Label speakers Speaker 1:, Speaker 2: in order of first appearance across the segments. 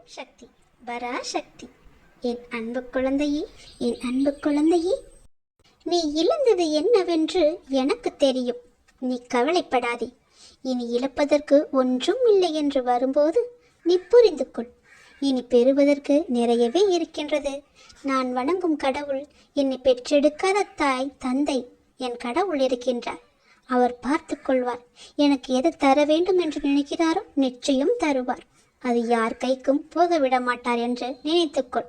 Speaker 1: ஓம் சக்தி. பராசக்தி. என் அன்பு குழந்தையே என் அன்பு குழந்தையே நீ இழந்தது என்னவென்று எனக்கு தெரியும். நீ கவலைப்படாதே. இனி இழப்பதற்கு ஒன்றும் இல்லை என்று வரும்போது நீ புரிந்து கொள் இனி பெறுவதற்கு நிறையவே இருக்கின்றது. நான் வணங்கும் கடவுள் என்னை பெற்றெடுக்காத தாய் தந்தை என் கடவுள் இருக்கின்றார். அவர் பார்த்து கொள்வார். எனக்கு எது தர வேண்டும் என்று நினைக்கிறாரோ நிச்சயம் தருவார். அது யார் கைக்கும் போக விட மாட்டார் என்று நினைத்துக்கொள்.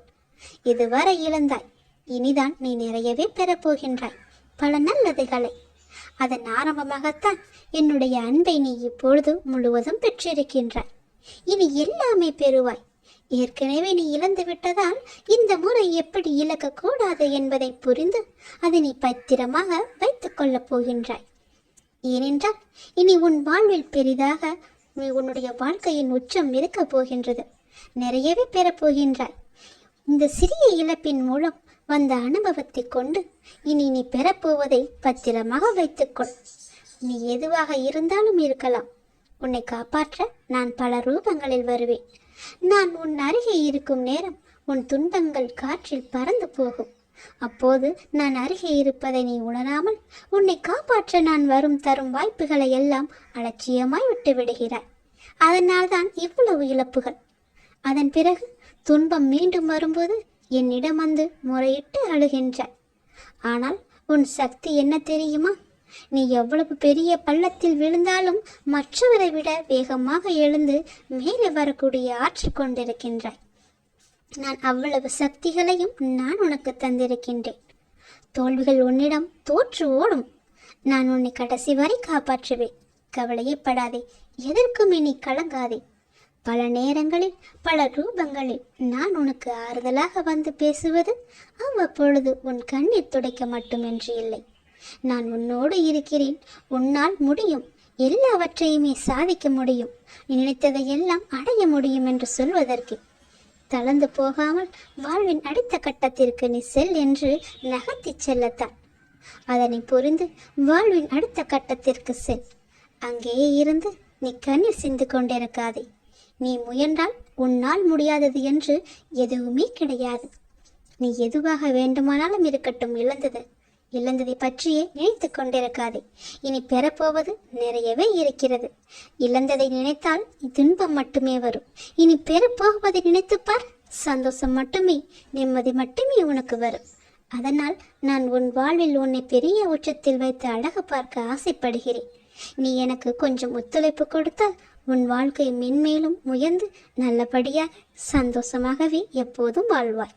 Speaker 1: இதுவரை இழந்தாய். இனிதான் நீ நிறையவே பெறப்போகின்றாய். பல நல்லதுகளை. அதன் ஆரம்பமாகத்தான் என்னுடைய அன்பை நீ இப்பொழுது முழுவதும் பெற்றிருக்கின்றாய். இனி எல்லாமே பெறுவாய். ஏற்கனவே நீ இழந்து விட்டதால் இந்த முறை எப்படி இழக்கக்கூடாது என்பதை புரிந்து அதை நீ பத்திரமாக வைத்துக் கொள்ளப் போகின்றாய். ஏனென்றால் இனி உன் வாழ்வில் பெரிதாக நீ உன்னுடைய வாழ்க்கையின் உச்சம் இருக்கப் போகின்றது. நிறையவே பெறப்போகின்றாய் இந்த சிறிய இழப்பின் மூலம் வந்த அனுபவத்தை கொண்டு இனி நீ பெறப்போவதை பத்திரமாக வைத்துக்கொள். நீ எதுவாக இருந்தாலும் இருக்கலாம். உன்னை காப்பாற்ற நான் பல ரூபங்களில் வருவேன். நான் உன் அருகே இருக்கும் நேரம் உன் துன்பங்கள் காற்றில் பறந்து போகும். அப்போது நான் அருகே இருப்பதை நீ உணராமல் உன்னை காப்பாற்ற நான் வரும் தரும் வாய்ப்புகளை எல்லாம் அலட்சியமாய் விட்டு விடுகிறாய். அதனால்தான் இவ்வளவு இழப்புகள். அதன் பிறகு துன்பம் மீண்டும் வரும்போது என்னிடம் வந்து முறையிட்டு அழுகின்றாய். ஆனால் உன் சக்தி என்ன தெரியுமா? நீ எவ்வளவு பெரிய பள்ளத்தில் விழுந்தாலும் மற்றவரை விட வேகமாக எழுந்து மேலே வரக்கூடிய ஆற்றல் கொண்டிருக்கின்றாய். நான் அவ்வளவு சக்திகளையும் நான் உனக்கு தந்திருக்கின்றேன். தோல்விகள் உன்னிடம் தோற்று ஓடும். நான் உன்னை கடைசி வரை காப்பாற்றுவேன். கவலையப்படாதே. எதற்கும் இனி கலங்காதே. பல நேரங்களில் பல ரூபங்களில் நான் உனக்கு ஆறுதலாக வந்து பேசுவது அவ்வப்பொழுது உன் கண்ணீர் துடைக்க மட்டுமின்றி இல்லை. நான் உன்னோடு இருக்கிறேன். உன்னால் முடியும். எல்லாவற்றையுமே சாதிக்க முடியும். நினைத்ததையெல்லாம் அடைய முடியும் என்று சொல்வதற்கு தளர்ந்து போகாமல் வாழ்வின் அடுத்த கட்டத்திற்கு நீ செல் என்று நகர்த்திச் செல்லத்தான். அதனை புரிந்து வாழ்வின் அடுத்த கட்டத்திற்கு செல். அங்கேயே இருந்து நீ கண்ணீர் சிந்து கொண்டிருக்காதே. நீ முயன்றால் உன்னால் முடியாதது என்று எதுவுமே கிடையாது. நீ எதுவாக வேண்டுமானாலும் இருக்கட்டும் இழந்தது இழந்ததை பற்றியே நினைத்து கொண்டிருக்காதே. இனி பெறப்போவது நிறையவே இருக்கிறது. இழந்ததை நினைத்தால் துன்பம் மட்டுமே வரும். இனி பெறப்போவதை நினைத்து பார் சந்தோஷம் மட்டுமே நிம்மதி மட்டுமே உனக்கு வரும். அதனால் நான் உன் வாழ்வில் உன்னை பெரிய உச்சத்தில் வைத்து அழகு பார்க்க ஆசைப்படுகிறேன். நீ எனக்கு கொஞ்சம் ஒத்துழைப்பு கொடுத்தால் உன் வாழ்க்கை மென்மேலும் உயர்ந்து நல்லபடியாக சந்தோஷமாகவே எப்போதும் வாழ்வாய்.